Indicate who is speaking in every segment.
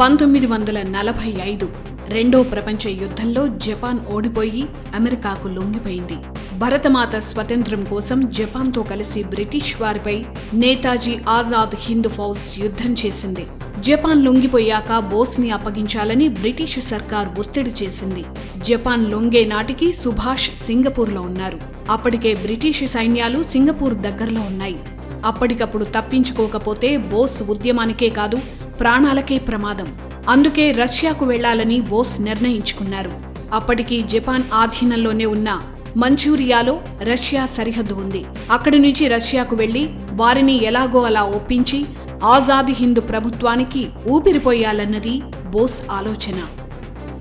Speaker 1: పంతొమ్మిది వందల నలభై ఐదు రెండో ప్రపంచ యుద్ధంలో జపాన్ ఓడిపోయి అమెరికాకు లొంగిపోయింది. భరతమాత స్వతంత్రం కోసం జపాన్తో కలిసి బ్రిటిష్ వారిపై నేతాజీ ఆజాద్ హింద్ ఫౌజ్ యుద్ధం చేసింది. జపాన్ లొంగిపోయాక బోస్ని అప్పగించాలని బ్రిటిష్ సర్కార్ ఒత్తిడి చేసింది. జపాన్ లొంగే నాటికి సుభాష్ సింగపూర్లో ఉన్నారు. అప్పటికే బ్రిటిష్ సైన్యాలు సింగపూర్ దగ్గరలో ఉన్నాయి. అప్పటికప్పుడు తప్పించుకోకపోతే బోస్ ఉద్యమానికే కాదు ప్రాణాలకే ప్రమాదం. అందుకే రష్యాకు వెళ్ళాలని బోస్ నిర్ణయించుకున్నారు. అప్పటికి జపాన్ ఆధీనంలోనే ఉన్న మంచూరియాలో రష్యా సరిహద్దు ఉంది. అక్కడి నుంచి రష్యాకు వెళ్ళి వారిని ఎలాగో అలా ఒప్పించి ఆజాద్ హింద్ ప్రభుత్వానికి ఊపిరిపోయాలన్నది బోస్ ఆలోచన.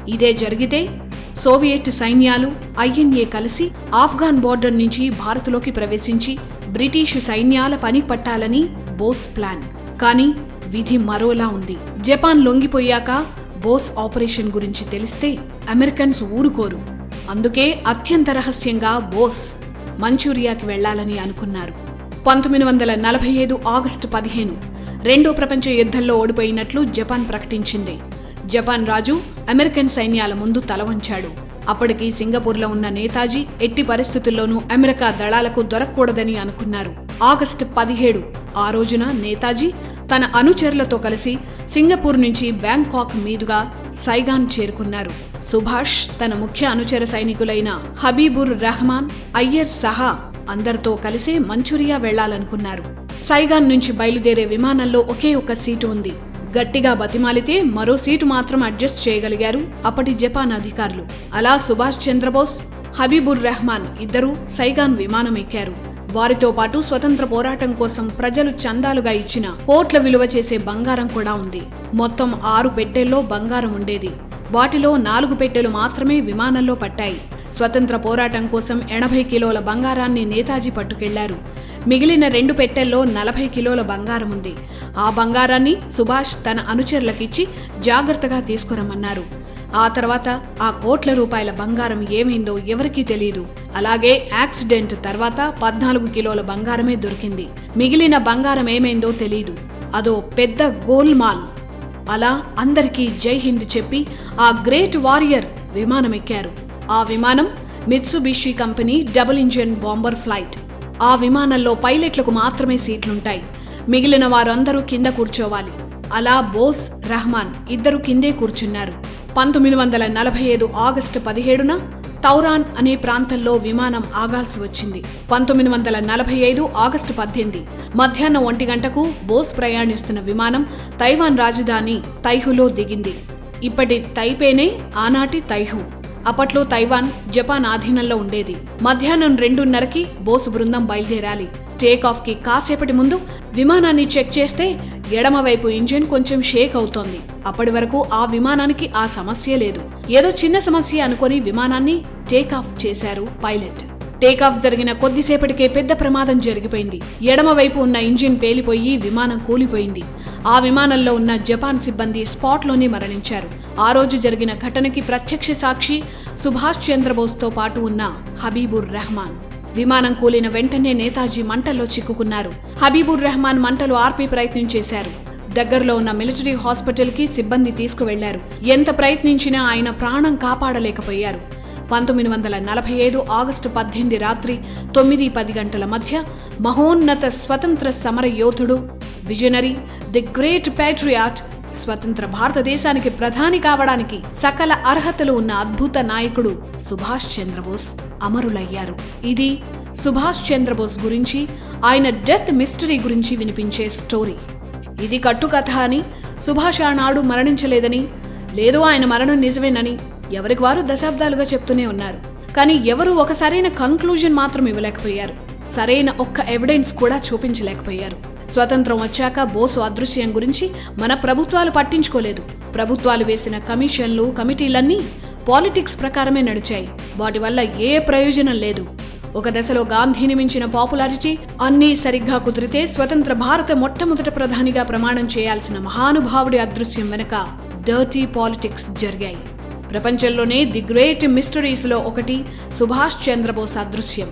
Speaker 1: ఇదే జరిగితే సోవియట్ సైన్యాలు ఐఎన్ఏ కలిసి ఆఫ్ఘాన్ బోర్డర్ నుంచి భారత్లోకి ప్రవేశించి బ్రిటిష్ సైన్యాల పని పట్టాలని బోస్ ప్లాన్. కానీ విధి మరోలా ఉంది. జపాన్ లొంగిపోయాక బోస్ ఆపరేషన్ గురించి తెలిస్తే అమెరికన్స్ ఊరుకోరు. అందుకే అత్యంత రహస్యంగా బోస్ మంచూరియాకి వెళ్ళాలని అనుకున్నారు. పంతొమ్మిది వందల నలభై ఐదు ఆగస్టు పదిహేను రెండో ప్రపంచ యుద్ధంలో ఓడిపోయినట్లు జపాన్ ప్రకటించింది. జపాన్ రాజు అమెరికన్ సైన్యాల ముందు తల వంచాడు. అప్పటికి సింగపూర్లో ఉన్న నేతాజీ ఎట్టి పరిస్థితుల్లోనూ అమెరికా దళాలకు దొరకకూడదని అనుకున్నారు. ఆగస్టు పదిహేడు ఆ రోజున నేతాజీ తన అనుచరులతో కలిసి సింగపూర్ నుంచి బ్యాంకాక్ మీదుగా సైగాన్ చేరుకున్నారు. సుభాష్ తన ముఖ్య అనుచర సైనికులైన హబీబుర్ రెహమాన్ అయ్యర్ సహా అందరితో కలిసే మంచురియా వెళ్ళాలనుకున్నారు. సైగాన్ నుంచి బయలుదేరే విమానంలో ఒకే ఒక సీటు ఉంది. గట్టిగా బతిమాలితే మరో సీటు మాత్రం అడ్జస్ట్ చేయగలిగారు అప్పటి జపాన్ అధికారులు. అలా సుభాష్ చంద్రబోస్ హబీబుర్ రెహమాన్ ఇద్దరూ సైగాన్ విమానం ఎక్కారు. వారితో పాటు స్వతంత్ర పోరాటం కోసం ప్రజలు చందాలుగా ఇచ్చిన కోట్ల విలువ చేసే బంగారం కూడా ఉంది. మొత్తం ఆరు పెట్టెల్లో బంగారం ఉండేది. వాటిలో నాలుగు పెట్టెలు మాత్రమే విమానంలో పట్టాయి. స్వతంత్ర పోరాటం కోసం ఎనభై కిలోల బంగారాన్ని నేతాజీ పట్టుకెళ్ళారు. మిగిలిన రెండు పెట్టెల్లో నలభై కిలోల బంగారం ఉంది. ఆ బంగారాన్ని సుభాష్ తన అనుచరులకిచ్చి జాగ్రత్తగా తీసుకురమ్మన్నారు. ఆ తర్వాత ఆ కోట్ల రూపాయల బంగారం ఏమైందో ఎవరికీ తెలియదు అలాగే యాక్సిడెంట్ తర్వాత పద్నాలుగు కిలోల బంగారమే దొరికింది. మిగిలిన బంగారం ఏమైందో తెలియదు అదో పెద్ద గోల్మాల్. అలా అందరికీ జై హింద్ చెప్పి ఆ గ్రేట్ వారియర్ విమానం ఎక్కారు ఆ విమానం Mitsubishi company double engine bomber flight. ఆ విమానంలో పైలట్లకు మాత్రమే సీట్లుంటాయి. మిగిలిన వారందరూ కింద కూర్చోవాలి. అలా బోస్ రహమాన్ ఇద్దరు కిందే కూర్చున్నారు. పంతొమ్మిది వందల నలభై ఐదు ఆగస్టు పదిహేడున తౌరాన్ అనే ప్రాంతంలో విమానం ఆగాల్సి వచ్చింది. పంతొమ్మిది వందల నలభై ఐదు ఆగస్టు పద్దెనిమిది మధ్యాహ్నం ఒంటి గంటకు బోస్ ప్రయాణిస్తున్న విమానం తైవాన్ రాజధాని తైహులో దిగింది. ఇప్పటి తైపేనే ఆనాటి తైహు. అప్పట్లో తైవాన్ జపాన్ ఆధీనంలో ఉండేది. మధ్యాహ్నం రెండున్నరకి బోసు బృందం బయలుదేరాలి. టేక్ ఆఫ్కి కాసేపటి ముందు విమానాన్ని చెక్ చేస్తే ఎడమవైపు ఇంజిన్ కొంచెం షేక్ అవుతోంది. అప్పటి వరకు ఆ విమానానికి ఆ సమస్య లేదు. ఏదో చిన్న సమస్య అనుకొని విమానాన్ని టేక్ ఆఫ్ చేశారు పైలట్. టేక్ ఆఫ్ జరిగిన కొద్దిసేపటికే పెద్ద ప్రమాదం జరిగిపోయింది. ఎడమవైపు ఉన్న ఇంజిన్ పేలిపోయి విమానం కూలిపోయింది. ఆ విమానంలో ఉన్న జపాన్ సిబ్బంది స్పాట్లోనే మరణించారు. ఆ రోజు జరిగిన ఘటనకి ప్రత్యక్ష సాక్షి సుభాష్ చంద్రబోస్తో పాటు ఉన్న హబీబుర్ రెహమాన్. విమానం కూలిన వెంటనే నేతాజీ మంటల్లో చిక్కుకున్నారు. హబీబుర్ రెహమాన్ మంటలు ఆర్పే ప్రయత్నం చేశారు. దగ్గరలో ఉన్న మిలిటరీ హాస్పిటల్కి సిబ్బంది తీసుకువెళ్ళారు. ఎంత ప్రయత్నించినా ఆయన ప్రాణం కాపాడలేకపోయారు. పంతొమ్మిది వందల నలభై ఐదు ఆగస్టు పద్దెనిమిది రాత్రి తొమ్మిది పది గంటల మధ్య మహోన్నత స్వతంత్ర సమర యోధుడు విజనరీ ది గ్రేట్ ప్యాట్రియాట్ స్వతంత్ర భారతదేశానికి ప్రధాని కావడానికి సకల అర్హతలు ఉన్న అద్భుత నాయకుడు సుభాష్ చంద్రబోస్ అమరులయ్యారు. ఇది సుభాష్ చంద్రబోస్ గురించి ఆయన డెత్ మిస్టరీ గురించి వినిపించే స్టోరీ. ఇది కట్టుకథ అని సుభాష్ ఆనాడు మరణించలేదని లేదు ఆయన మరణం నిజమేనని ఎవరికి వారు దశాబ్దాలుగా చెప్తూనే ఉన్నారు. కానీ ఎవరు ఒక సరైన కంక్లూజన్ మాత్రం ఇవ్వలేకపోయారు. సరైన ఒక్క ఎవిడెన్స్ కూడా చూపించలేకపోయారు. స్వతంత్రం వచ్చాక బోసు అదృశ్యం గురించి మన ప్రభుత్వాలు పట్టించుకోలేదు. ప్రభుత్వాలు వేసిన కమిషన్లు కమిటీలన్నీ పాలిటిక్స్ ప్రకారమే నడిచాయి. వాటి వల్ల ఏ ప్రయోజనం లేదు. ఒక దశలో గాంధీని మించిన పాపులారిటీ అన్నీ సరిగ్గా కుదిరితే స్వతంత్ర భారత మొట్టమొదట ప్రధానిగా ప్రమాణం చేయాల్సిన మహానుభావుడి అదృశ్యం వెనుక డర్టీ పాలిటిక్స్ జరిగాయి. ప్రపంచంలోనే ది గ్రేట్ మిస్టరీస్లో ఒకటి సుభాష్ చంద్రబోస్ అదృశ్యం.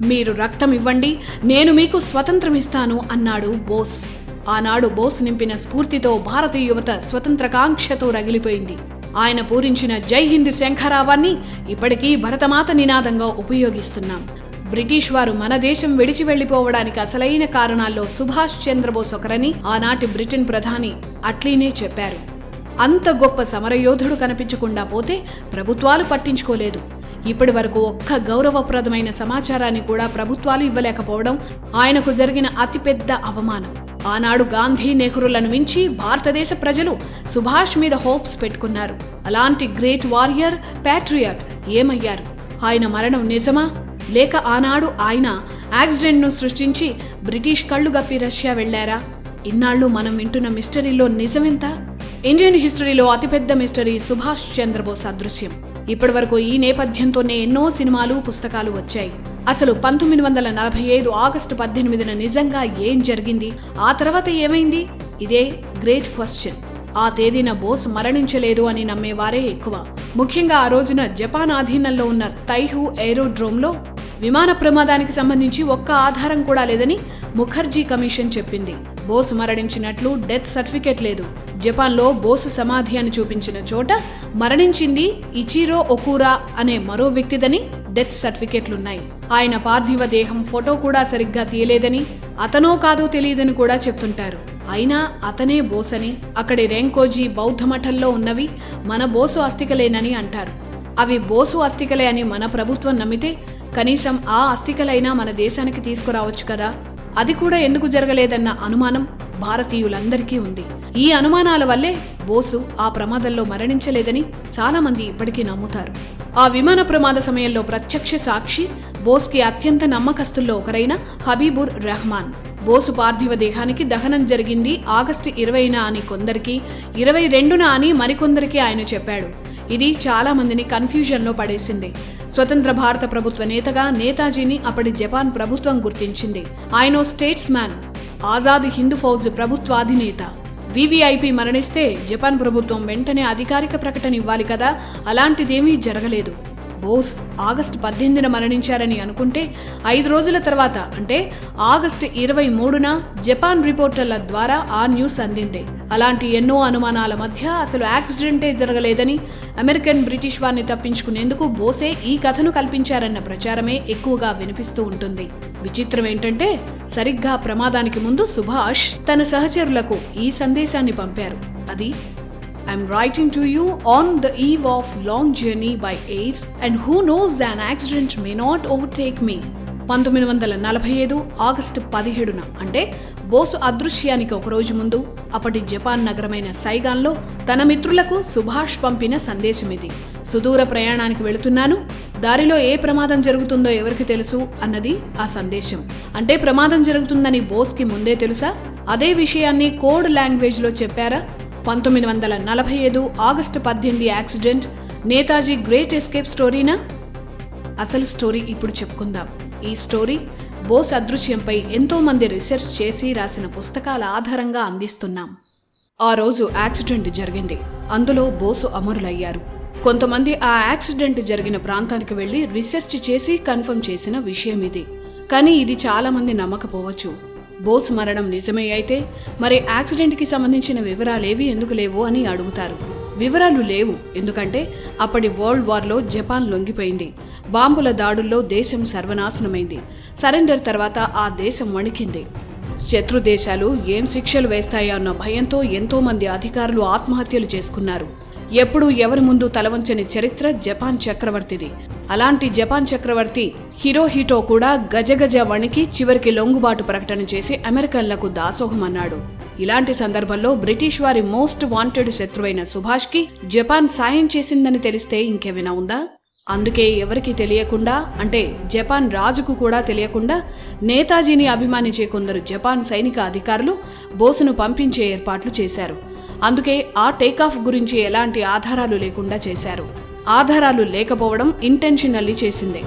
Speaker 1: మీరు రక్తం ఇవ్వండి నేను మీకు స్వతంత్రం ఇస్తాను అన్నాడు బోస్. ఆనాడు బోస్ నింపిన స్ఫూర్తితో భారతీయ యువత స్వతంత్రకాంక్షతో రగిలిపోయింది. ఆయన పూరించిన జై హింద్ శంఖరావాన్ని ఇప్పటికీ భరతమాత నినాదంగా ఉపయోగిస్తున్నాం. బ్రిటిష్ వారు మన దేశం విడిచి వెళ్ళిపోవడానికి అసలైన కారణాల్లో సుభాష్ చంద్రబోస్ ఒకరని ఆనాటి బ్రిటన్ ప్రధాని అట్లీనే చెప్పారు. అంత గొప్ప సమరయోధుడు కనిపించకుండా పోతే ప్రభుత్వాలు పట్టించుకోలేదు. ఇప్పటి వరకు ఒక్క గౌరవప్రదమైన సమాచారాన్ని కూడా ప్రభుత్వాలు ఇవ్వలేకపోవడం ఆయనకు జరిగిన అతిపెద్ద అవమానం. ఆనాడు గాంధీ నెహ్రూలను మించి భారతదేశ ప్రజలు సుభాష్ మీద హోప్స్ పెట్టుకున్నారు. అలాంటి గ్రేట్ వారియర్ ప్యాట్రియాట్ ఏమయ్యారు? ఆయన మరణం నిజమా? లేక ఆనాడు ఆయన యాక్సిడెంట్ను సృష్టించి బ్రిటిష్ కళ్ళు గప్పి రష్యా వెళ్ళారా ఇన్నాళ్ళు మనం వింటున్న మిస్టరీలో నిజమెంత? ఇండియన్ హిస్టరీలో అతిపెద్ద మిస్టరీ సుభాష్ చంద్రబోస్ అదృశ్యం. ఇప్పటివరకు ఈ నేపథ్యంతోనే ఎన్నో సినిమాలు పుస్తకాలు వచ్చాయి. అసలు పంతొమ్మిది వందల నలభై ఐదు ఆగస్టు పద్దెనిమిదిన నిజంగా ఏం జరిగింది? ఆ తర్వాత ఏమైంది? ఇదే గ్రేట్ క్వశ్చన్ ఆ తేదీన బోస్ మరణించలేదు అని నమ్మేవారే ఎక్కువ. ముఖ్యంగా ఆ రోజున జపాన్ ఆధీనంలో ఉన్న తైహు ఏరోడ్రోమ్లో విమాన ప్రమాదానికి సంబంధించి ఒక్క ఆధారం కూడా లేదని ముఖర్జీ కమిషన్ చెప్పింది. బోస్ మరణించినట్లు డెత్ సర్టిఫికేట్ లేదు. జపాన్లో బోసు సమాధి అని చూపించిన చోట మరణించింది ఇచిరో ఒకూరా అనే మరో వ్యక్తిదని డెత్ సర్టిఫికేట్లున్నాయి. ఆయన పార్థివ దేహం ఫోటో కూడా సరిగ్గా తీయలేదని అతనో కాదో తెలియదని కూడా చెప్తుంటారు. అయినా అతనే బోసని అక్కడి రేంకోజీ బౌద్ధ మఠంలో ఉన్నవి మన బోసు అస్థికలేనని అంటారు. అవి బోసు అస్థికలే అని మన ప్రభుత్వం నమ్మితే కనీసం ఆ అస్థికలైనా మన దేశానికి తీసుకురావచ్చు కదా? అది కూడా ఎందుకు జరగలేదన్న అనుమానం భారతీయులందరికీ ఉంది. ఈ అనుమానాల వల్లే బోసు ఆ ప్రమాదంలో మరణించలేదని చాలా మంది ఇప్పటికీ నమ్ముతారు. ఆ విమాన ప్రమాద సమయంలో ప్రత్యక్ష సాక్షి బోస్కి అత్యంత నమ్మకస్తుల్లో ఒకరైన హబీబుర్ రెహమాన్. బోసు పార్థివ దేహానికి దహనం జరిగింది ఆగస్టు ఇరవైన అని కొందరికి ఇరవై రెండున అని మరికొందరికి ఆయన చెప్పాడు. ఇది చాలా మందిని కన్ఫ్యూజన్లో పడేసింది. స్వతంత్ర భారత ప్రభుత్వ నేతగా నేతాజీని అప్పటి జపాన్ ప్రభుత్వం గుర్తించింది. ఆయన స్టేట్స్ మ్యాన్ ఆజాద్ హింద్ ఫౌజ్ ప్రభుత్వాధినేత వివిఐపి మరణిస్తే జపాన్ ప్రభుత్వం వెంటనే అధికారిక ప్రకటన ఇవ్వాలి కదా అలాంటిదేమీ జరగలేదు. బోస్ ఆగస్టు పద్దెనిమిదిన మరణించారని అనుకుంటే ఐదు రోజుల తర్వాత అంటే ఆగస్టు ఇరవై మూడున జపాన్ రిపోర్టర్ల ద్వారా ఆ న్యూస్ అందింది. అలాంటి ఎన్నో అనుమానాల మధ్య అసలు యాక్సిడెంటే జరగలేదని అమెరికన్ బ్రిటిష్ వారిని తప్పించుకునేందుకు బోసే ఈ కథను కల్పించారన్న ప్రచారమే ఎక్కువగా వినిపిస్తూ ఉంటుంది. విచిత్రం ఏంటంటే సరిగ్గా ప్రమాదానికి ముందు సుభాష్ తన సహచరులకు ఈ సందేశాన్ని పంపారు. అది I'm writing to you on the eve of long journey by air and who knows an accident may not overtake me. పంతొమ్మిది వందల నలభై ఐదు ఆగస్టు పదిహేడున అంటే బోసు అదృశ్యానికి ఒక రోజు ముందు అప్పటి జపాన్ నగరమైన సైగాన్లో తన మిత్రులకు సుభాష్ పంపిన సందేశం ఇది. సుదూర ప్రయాణానికి వెళుతున్నాను దారిలో ఏ ప్రమాదం జరుగుతుందో ఎవరికి తెలుసు అన్నది ఆ సందేశం. అంటే ప్రమాదం జరుగుతుందని బోస్కి ముందే తెలుసా? అదే విషయాన్ని కోడ్ లాంగ్వేజ్లో చెప్పారా? పంతొమ్మిది వందల నలభై ఐదు ఆగస్టు పద్దెనిమిది యాక్సిడెంట్ నేతాజీ గ్రేట్ ఎస్కేప్ స్టోరీనా? అసలు స్టోరీ ఇప్పుడు చెప్పుకుందాం. ఈ స్టోరీ బోస్ అదృశ్యంపై ఎంతోమంది రీసెర్చ్ చేసి రాసిన పుస్తకాల ఆధారంగా అందిస్తున్నాం. ఆ రోజు యాక్సిడెంట్ జరిగింది. అందులో బోసు అమరులయ్యారు. కొంతమంది ఆ యాక్సిడెంట్ జరిగిన ప్రాంతానికి వెళ్ళి రీసెర్చ్ చేసి కన్ఫర్మ్ చేసిన విషయం ఇది. కానీ ఇది చాలామంది నమ్మకపోవచ్చు. బోస్ మరణం నిజమే అయితే మరి యాక్సిడెంట్కి సంబంధించిన వివరాలేవి ఎందుకు లేవు అని అడుగుతారు. వివరాలు లేవు ఎందుకంటే అప్పటి వరల్డ్ వార్లో జపాన్ లొంగిపోయింది. బాంబుల దాడుల్లో దేశం సర్వనాశనమైంది. సరెండర్ తర్వాత ఆ దేశం వణికింది. శత్రు దేశాలు ఏం శిక్షలు వేస్తాయో అన్న భయంతో ఎంతోమంది అధికారులు ఆత్మహత్యలు చేసుకున్నారు. ఎప్పుడూ ఎవరి ముందు తలవంచని చరిత్ర జపాన్ చక్రవర్తిది. అలాంటి జపాన్ చక్రవర్తి హిరోహిటో కూడా గజగజ వణికి చివరికి లొంగుబాటు ప్రకటన చేసి అమెరికన్లకు దాసోహమన్నాడు. ఇలాంటి సందర్భంలో బ్రిటిష్ వారి మోస్ట్ వాంటెడ్ శత్రువైన సుభాష్కి జపాన్ సాయం చేసిందని తెలిస్తే ఇంకేమైనా ఉందా? అందుకే ఎవరికి తెలియకుండా అంటే జపాన్ రాజుకు కూడా తెలియకుండా నేతాజీని అభిమానించే కొందరు జపాన్ సైనిక అధికారులు బోసును పంపించే ఏర్పాట్లు చేశారు. అందుకే ఆ టేకాఫ్ గురించి ఎలాంటి ఆధారాలు లేకుండా చేశారు. ఆధారాలు లేకపోవడం ఇంటెన్షనల్లీ చేసిందే.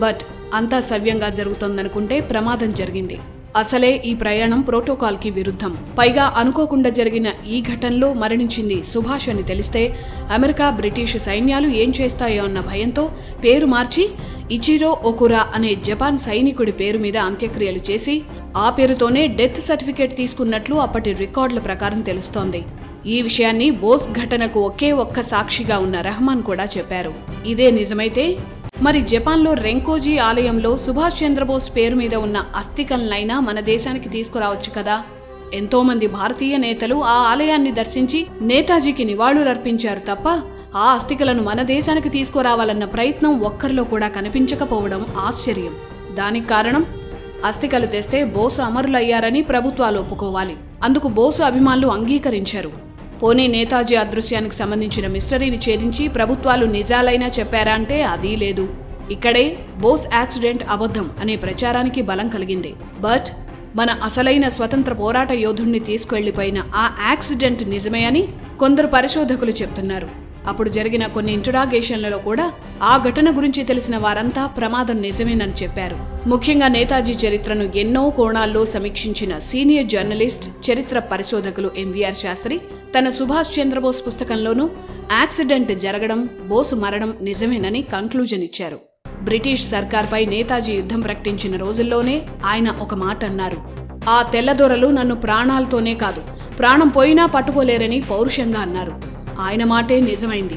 Speaker 1: బట్ అంతా సవ్యంగా జరుగుతోందనుకుంటే ప్రమాదం జరిగింది. అసలే ఈ ప్రయాణం ప్రోటోకాల్కి విరుద్ధం. పైగా అనుకోకుండా జరిగిన ఈ ఘటనలో మరణించింది సుభాష్ అని తెలిస్తే అమెరికా బ్రిటిష్ సైన్యాలు ఏం చేస్తాయో అన్న భయంతో పేరు మార్చి ఇచిరో ఒకురా అనే జపాన్ సైనికుడి పేరు మీద అంత్యక్రియలు చేసి ఆ పేరుతోనే డెత్ సర్టిఫికేట్ తీసుకున్నట్లు అప్పటి రికార్డుల ప్రకారం తెలుస్తోంది. ఈ విషయాన్ని బోస్ ఘటనకు ఒకే ఒక్క సాక్షిగా ఉన్న రెహమాన్ కూడా చెప్పారు. ఇదే నిజమైతే మరి జపాన్లో రెంకోజీ ఆలయంలో సుభాష్ చంద్రబోస్ పేరు మీద ఉన్న అస్థికలనైనా మన దేశానికి తీసుకురావచ్చు కదా? ఎంతో మంది భారతీయ నేతలు ఆ ఆలయాన్ని దర్శించి నేతాజీకి నివాళులర్పించారు తప్ప ఆ అస్థికలను మన దేశానికి తీసుకురావాలన్న ప్రయత్నం ఒక్కరిలో కూడా కనిపించకపోవడం ఆశ్చర్యం. దానికి కారణం అస్థికలు తెస్తే బోసు అమరులయ్యారని ప్రభుత్వాలు ఒప్పుకోవాలి. అందుకు బోసు అభిమానులు అంగీకరించారు. పోనీ నేతాజీ అదృశ్యానికి సంబంధించిన మిస్టరీని ఛేదించి ప్రభుత్వాలు నిజాలైనా చెప్పారా అంటే అదీ లేదు. ఇక్కడే బోస్ యాక్సిడెంట్ అబద్ధం అనే ప్రచారానికి బలం కలిగింది. బట్ మన అసలైన స్వతంత్ర పోరాట యోధుణ్ణి తీసుకెళ్ళిపోయిన ఆ యాక్సిడెంట్ నిజమే అని కొందరు పరిశోధకులు చెప్తున్నారు. అప్పుడు జరిగిన కొన్ని ఇంట్రాగేషన్లలో కూడా ఆ ఘటన గురించి తెలిసిన వారంతా ప్రమాదం నిజమేనని చెప్పారు. ముఖ్యంగా నేతాజీ చరిత్రను ఎన్నో కోణాల్లో సమీక్షించిన సీనియర్ జర్నలిస్ట్ చరిత్ర పరిశోధకులు ఎంవీఆర్ శాస్త్రి తన సుభాష్ చంద్రబోస్ పుస్తకంలోనూ యాక్సిడెంట్ జరగడం బోసు మరణం నిజమేనని కంక్లూజన్ ఇచ్చారు. బ్రిటిష్ సర్కార్పై నేతాజీ యుద్ధం ప్రకటించిన రోజుల్లోనే ఆయన ఒక మాట అన్నారు. ఆ తెల్లదొరలు నన్ను ప్రాణాలతోనే కాదు ప్రాణం పోయినా పట్టుకోలేరని పౌరుషంగా అన్నారు. ఆయన మాటే నిజమైంది.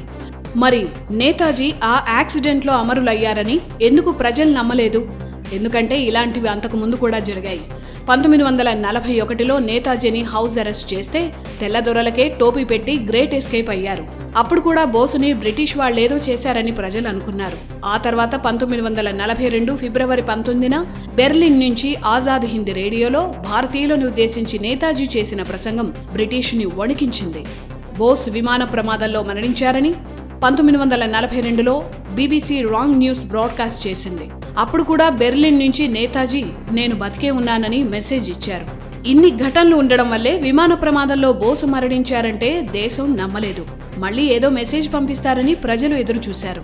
Speaker 1: మరి నేతాజీ ఆ యాక్సిడెంట్లో అమరులయ్యారని ఎందుకు ప్రజలు నమ్మలేదు? ఎందుకంటే ఇలాంటివి అంతకు ముందు కూడా జరిగాయి. పంతొమ్మిది వందల నలభై ఒకటిలో నేతాజీని హౌస్ అరెస్ట్ చేస్తే తెల్లదొరలకే టోపీ పెట్టి గ్రేట్ ఎస్కేప్ అయ్యారు. అప్పుడు కూడా బోసుని బ్రిటిష్ వాళ్ళేదో చేశారని ప్రజలు అనుకున్నారు. ఆ తర్వాత పంతొమ్మిది వందల నలభై రెండు ఫిబ్రవరి పంతొమ్మిదిన బెర్లిన్ నుంచి ఆజాద్ హింద్ రేడియోలో భారతీయులను ఉద్దేశించి నేతాజీ చేసిన ప్రసంగం బ్రిటిష్ని వణికించింది. బోస్ విమాన ప్రమాదంలో మరణించారని పంతొమ్మిది వందల నలభై రెండులో బీబీసీ రాంగ్ న్యూస్ బ్రాడ్కాస్ట్ చేసింది. అప్పుడు కూడా బెర్లిన్ నుంచి నేతాజీ నేను బతికే ఉన్నానని మెసేజ్ ఇచ్చారు. ఇన్ని ఘటనలు ఉండడం వల్లే విమాన ప్రమాదంలో బోసు మరణించారంటే దేశం నమ్మలేదు. మళ్ళీ ఏదో మెసేజ్ పంపిస్తారని ప్రజలు ఎదురు చూశారు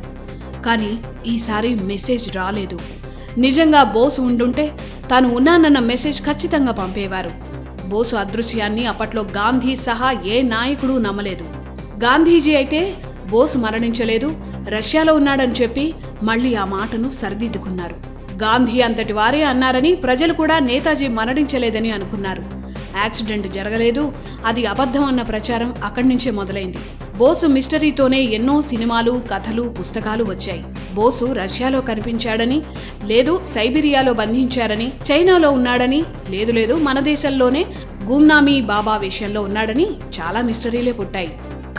Speaker 1: కానీ ఈసారి మెసేజ్ రాలేదు. నిజంగా బోసు ఉండుంటే తాను ఉన్నానన్న మెసేజ్ ఖచ్చితంగా పంపేవారు. బోసు అదృశ్యాన్ని అప్పట్లో గాంధీ సహా ఏ నాయకుడు నమ్మలేదు. గాంధీజీ అయితే బోసు మరణించలేదు రష్యాలో ఉన్నాడని చెప్పి మళ్ళీ ఆ మాటను సరిదిద్దుకున్నారు. గాంధీ అంతటి వారే అన్నారని ప్రజలు కూడా నేతాజీ మరణించలేదని అనుకున్నారు. యాక్సిడెంట్ జరగలేదు అది అబద్ధం అన్న ప్రచారం అక్కడి నుంచే మొదలైంది. బోసు మిస్టరీతోనే ఎన్నో సినిమాలు కథలు పుస్తకాలు వచ్చాయి. బోసు రష్యాలో కనిపించాడని లేదు సైబీరియాలో బంధించారని చైనాలో ఉన్నాడని లేదు లేదు మన దేశంలోనే గుమ్నామీ బాబా విషయంలో ఉన్నాడని చాలా మిస్టరీలే పుట్టాయి.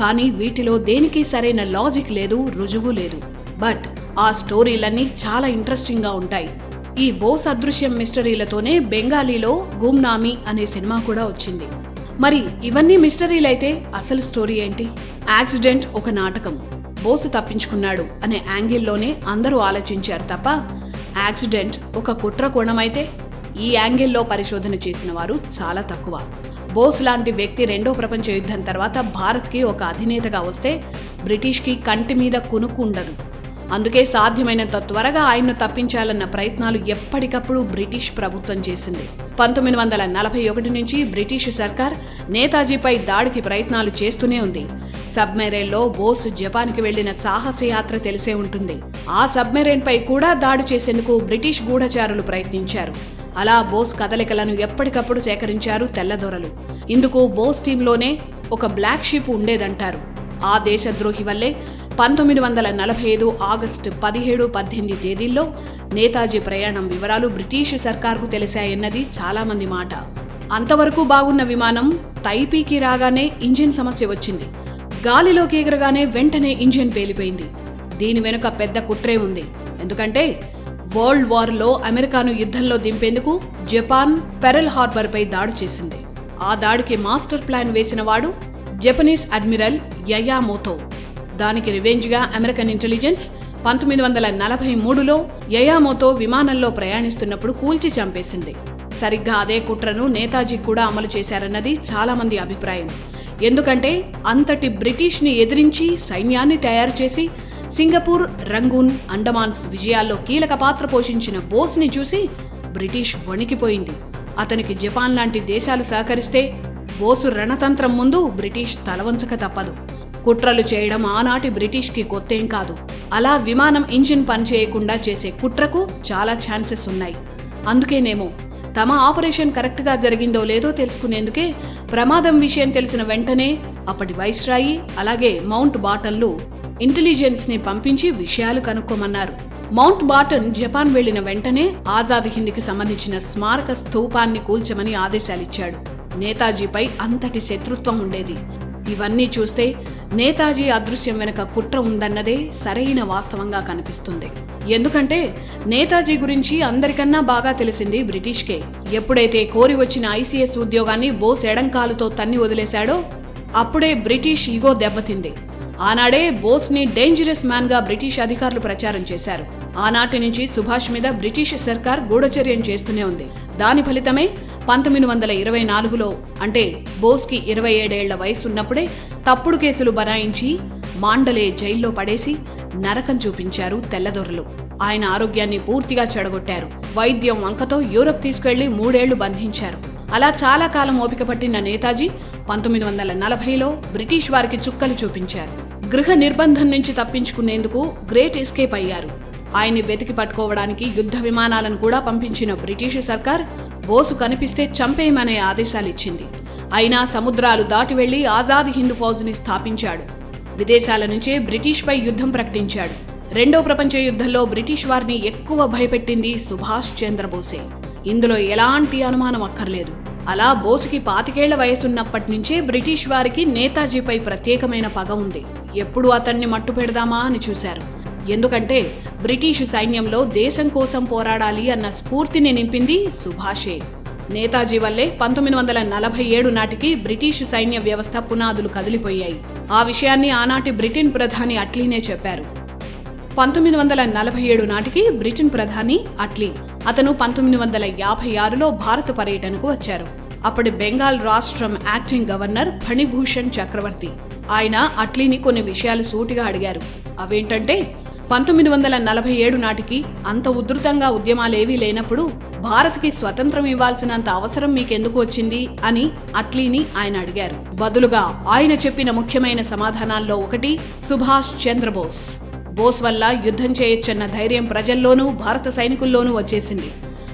Speaker 1: కానీ వీటిలో దేనికి సరైన లాజిక్ లేదు రుజువు లేదు. బట్ ఆ స్టోరీలన్నీ చాలా ఇంట్రెస్టింగ్గా ఉంటాయి. ఈ బోస్ అదృశ్యం మిస్టరీలతోనే బెంగాలీలో గుమ్నామీ అనే సినిమా కూడా వచ్చింది. మరి ఇవన్నీ మిస్టరీలైతే అసలు స్టోరీ ఏంటి? యాక్సిడెంట్ ఒక నాటకం. బోసు తప్పించుకున్నాడు అనే యాంగిల్లోనే అందరూ ఆలోచించారు తప్ప యాక్సిడెంట్ ఒక కుట్ర కోణమైతే ఈ యాంగిల్లో పరిశోధన చేసిన వారు చాలా తక్కువ. బోస్ లాంటి వ్యక్తి రెండో ప్రపంచ యుద్ధం తర్వాత భారత్కి ఒక అధినేతగా వస్తే బ్రిటిష్కి కంటి మీద కునుకు ఉండదు. అందుకే సాధ్యమైనంత త్వరగా ఆయన్ను తప్పించాలన్న ప్రయత్నాలు ఎప్పటికప్పుడు బ్రిటిష్ ప్రభుత్వం చేసింది. పంతొమ్మిది వందల నలభై ఒకటి నుంచి బ్రిటిష్ సర్కార్ నేతాజీపై దాడికి ప్రయత్నాలు చేస్తూనే ఉంది. సబ్మెరైన్లో బోస్ జపాన్కి వెళ్ళిన సాహసయాత్ర తెలిసే ఉంటుంది. ఆ సబ్మెరైన్పై కూడా దాడి చేసేందుకు బ్రిటిష్ గూఢచారులు ప్రయత్నించారు. అలా బోస్ కదలికలను ఎప్పటికప్పుడు సేకరించారు తెల్లదొరలు. ఇందుకు బోస్ టీంలోనే ఒక బ్లాక్ షిప్ ఉండేదంటారు. ఆ దేశద్రోహి వల్లే పంతొమ్మిది వందల నలభై ఐదు ఆగస్టు పదిహేడు పద్దెనిమిది తేదీల్లో నేతాజీ ప్రయాణం వివరాలు బ్రిటిష్ సర్కార్కు తెలిశాయన్నది చాలామంది మాట. అంతవరకు బాగున్న విమానం తైపీకి రాగానే ఇంజిన్ సమస్య వచ్చింది. గాలిలోకి ఎగరగానే వెంటనే ఇంజిన్ పేలిపోయింది. దీని వెనుక పెద్ద కుట్రే ఉంది. ఎందుకంటే వరల్డ్ వార్లో అమెరికాను యుద్ధంలో దింపేందుకు జపాన్ పెరల్ హార్బర్పై దాడి చేసింది. ఆ దాడికి మాస్టర్ ప్లాన్ వేసిన వాడు జపనీస్ అడ్మిరల్ యయామోతో. దానికి రివెంజ్గా అమెరికన్ ఇంటెలిజెన్స్ పంతొమ్మిది వందల నలభై మూడులో యయామోతో విమానంలో ప్రయాణిస్తున్నప్పుడు కూల్చి చంపేసింది. సరిగ్గా అదే కుట్రను నేతాజీ కూడా అమలు చేశారన్నది చాలామంది అభిప్రాయం. ఎందుకంటే అంతటి బ్రిటిష్ని ఎదిరించి సైన్యాన్ని తయారు చేసి సింగపూర్ రంగూన్ అండమాన్స్ విజయాల్లో కీలక పాత్ర పోషించిన బోస్ని చూసి బ్రిటిష్ వణికిపోయింది. అతనికి జపాన్ లాంటి దేశాలు సహకరిస్తే బోసు రణతంత్రం ముందు బ్రిటిష్ తలవంచక తప్పదు. కుట్రలు చేయడం ఆనాటి బ్రిటిష్కి కొత్తేం కాదు. అలా విమానం ఇంజిన్ పనిచేయకుండా చేసే కుట్రకు చాలా ఛాన్సెస్ ఉన్నాయి. అందుకేనేమో తమ ఆపరేషన్ కరెక్ట్గా జరిగిందో లేదో తెలుసుకునేందుకే ప్రమాదం విషయం తెలిసిన వెంటనే అప్పటి వైస్రాయి అలాగే మౌంట్ బాటన్లు ఇంటెలిజెన్స్ని పంపించి విషయాలు కనుక్కోమన్నారు. మౌంట్ బాటన్ జపాన్ వెళ్ళిన వెంటనే ఆజాద్ హింద్కి సంబంధించిన స్మారక స్థూపాన్ని కూల్చమని ఆదేశాలిచ్చాడు. నేతాజీపై అంతటి శత్రుత్వం ఉండేది. ఇవన్నీ చూస్తే నేతాజీ అదృశ్యం వెనుక కుట్ర ఉందన్నదే సరైన వాస్తవంగా కనిపిస్తుంది. ఎందుకంటే నేతాజీ గురించి అందరికన్నా బాగా తెలిసింది బ్రిటిష్కే. ఎప్పుడైతే కోరి వచ్చిన ఐసీఎస్ ఉద్యోగాన్ని బోస్ ఎడంకాలుతో తన్ని వదిలేశాడో అప్పుడే బ్రిటిష్ ఈగో దెబ్బతింది. ఆనాడే బోస్ని డేంజరస్ మ్యాన్గా బ్రిటిష్ అధికారులు ప్రచారం చేశారు. ఆనాటి నుంచి సుభాష్ మీద బ్రిటిష్ సర్కార్ గూఢచర్యం చేస్తూనే ఉంది. దాని ఫలితమే పంతొమ్మిది వందల ఇరవై నాలుగులో అంటే బోస్కి ఇరవై ఏడేళ్ళ వయసు ఉన్నప్పుడే తప్పుడు కేసులు బనాయించి మాండలే జైల్లో పడేసి నరకం చూపించారు తెల్లదొరలు. ఆయన ఆరోగ్యాన్ని పూర్తిగా చెడగొట్టారు. వైద్యం వంకతో యూరప్ తీసుకెళ్ళి మూడేళ్ళు బంధించారు. అలా చాలా కాలం ఓపిక పట్టిన నేతాజీ పంతొమ్మిది వందల నలభైలో బ్రిటిష్ వారికి చుక్కలు చూపించారు. గృహ నిర్బంధం నుంచి తప్పించుకునేందుకు గ్రేట్ ఎస్కేప్ అయ్యారు. ఆయన్ని వెతికి పట్టుకోవడానికి యుద్ధ విమానాలను కూడా పంపించిన బ్రిటిష్ సర్కార్ బోసు కనిపిస్తే చంపేయమనే ఆదేశాలిచ్చింది. అయినా సముద్రాలు దాటి వెళ్ళి ఆజాద్ హింద్ ఫౌజ్ని స్థాపించాడు. విదేశాల నుంచే బ్రిటిష్పై యుద్ధం ప్రకటించాడు. రెండో ప్రపంచ యుద్ధంలో బ్రిటిష్ వారిని ఎక్కువ భయపెట్టింది సుభాష్ చంద్రబోసే ఇందులో ఎలాంటి అనుమానం అక్కర్లేదు. అలా బోసుకి పాతికేళ్ళ వయసున్నప్పటి నుంచే బ్రిటిష్ వారికి నేతాజీపై ప్రత్యేకమైన పగ ఉంది. ఎప్పుడు అతన్ని మట్టు పెడదామా అని చూశారు. ఎందుకంటే బ్రిటిషు సైన్యంలో దేశం కోసం పోరాడాలి అన్న స్ఫూర్తిని నింపింది సుభాషే. నేతాజీ వల్లే పంతొమ్మిది వందల నలభై ఏడు నాటికి బ్రిటిషు సైన్య వ్యవస్థ పునాదులు కదిలిపోయాయి. ఆ విషయాన్ని ఆనాటి బ్రిటన్ ప్రధాని అట్లీనే చెప్పారు. పంతొమ్మిది వందల నలభై ఏడు నాటికి బ్రిటన్ ప్రధాని అట్లీ అతను పంతొమ్మిది వందల యాభై ఆరులో భారత పర్యటనకు వచ్చారు. అప్పటి బెంగాల్ రాష్ట్రం యాక్టింగ్ గవర్నర్ ఫణిభూషణ్ చక్రవర్తి. ఆయన అట్లీని కొన్ని విషయాలు సూటిగా అడిగారు. అవేంటంటే పంతొమ్మిది వందల నలభై ఏడు నాటికి అంత ఉధృతంగా ఉద్యమాలేవీ లేనప్పుడు భారత్కి స్వతంత్రం ఇవ్వాల్సినంత అవసరం మీకెందుకు వచ్చింది? అని అట్లీని ఆయన అడిగారు. బదులుగా ఆయన చెప్పిన ముఖ్యమైన సమాధానాల్లో ఒకటి సుభాష్ చంద్రబోస్ బోస్ వల్ల యుద్ధం చేయొచ్చన్న ధైర్యం ప్రజల్లోనూ భారత సైనికుల్లోనూ వచ్చేసింది.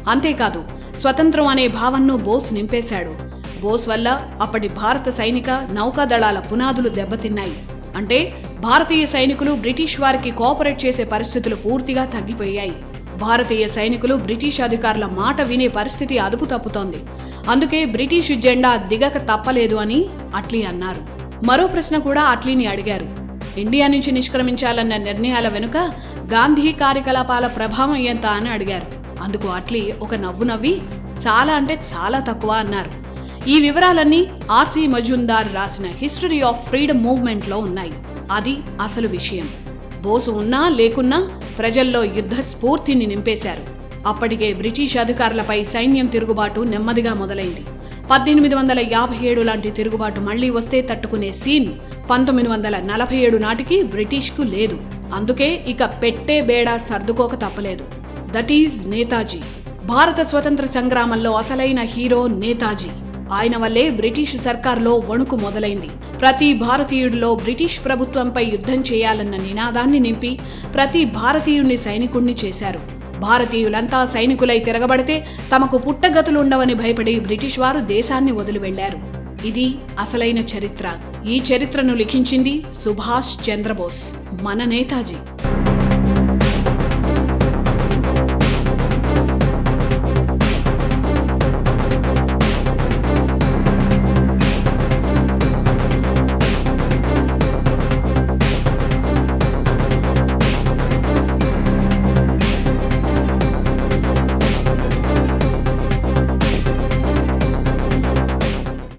Speaker 1: అంతేకాదు స్వతంత్రం అనే భావన్ను బోస్ నింపేశాడు. బోస్ వల్ల అప్పటి భారత సైనిక నౌకాదళాల పునాదులు దెబ్బతిన్నాయి. అంటే భారతీయ సైనికులు బ్రిటిష్ వారికి కోఆపరేట్ చేసే పరిస్థితులు పూర్తిగా తగ్గిపోయాయి. భారతీయ సైనికులు బ్రిటిష్ అధికారుల మాట వినే పరిస్థితి అదుపు తప్పుతోంది. అందుకే బ్రిటిష్ జెండా దిగక తప్పలేదు అని అట్లీ అన్నారు. మరో ప్రశ్న కూడా అట్లీని అడిగారు. ఇండియా నుంచి నిష్క్రమించాలన్న నిర్ణయాల వెనుక గాంధీ కార్యకలాపాల ప్రభావం ఎంత అని అడిగారు. అందుకు అట్లీ ఒక నవ్వు నవ్వి చాలా అంటే చాలా తక్కువ అన్నారు. ఈ వివరాలన్నీ ఆర్సీ మజుందార్ రాసిన హిస్టరీ ఆఫ్ ఫ్రీడమ్ మూవ్మెంట్లో ఉన్నాయి. అది అసలు విషయం. బోసు ఉన్నా లేకున్నా ప్రజల్లో యుద్ధ స్ఫూర్తిని నింపేశారు. అప్పటికే బ్రిటిష్ అధికారులపై సైన్యం తిరుగుబాటు నెమ్మదిగా మొదలైంది. పద్దెనిమిది వందల యాభై ఏడు లాంటి తిరుగుబాటు మళ్ళీ వస్తే తట్టుకునే సీన్ పంతొమ్మిది వందల నలభై ఏడు నాటికి బ్రిటిష్కు లేదు. అందుకే ఇక పెట్టే బేడా సర్దుకోక తప్పలేదు. That is Netaji. భారత స్వతంత్ర సంగ్రామంలో అసలైన హీరో నేతాజీ. ఆయన వల్లే బ్రిటిష్ సర్కార్లో వణుకు మొదలైంది. ప్రతి భారతీయుడిలో బ్రిటిష్ ప్రభుత్వంపై యుద్ధం చేయాలన్న నినాదాన్ని నింపి ప్రతి భారతీయుణ్ణి సైనికుణ్ణి చేశారు. భారతీయులంతా సైనికులై తిరగబడితే తమకు పుట్టగతులుండవని భయపడి బ్రిటిష్ వారు దేశాన్ని వదిలి వెళ్ళారు ఇది అసలైన చరిత్ర. ఈ చరిత్రను లిఖించింది సుభాష్ చంద్రబోస్. మన నేతాజీ.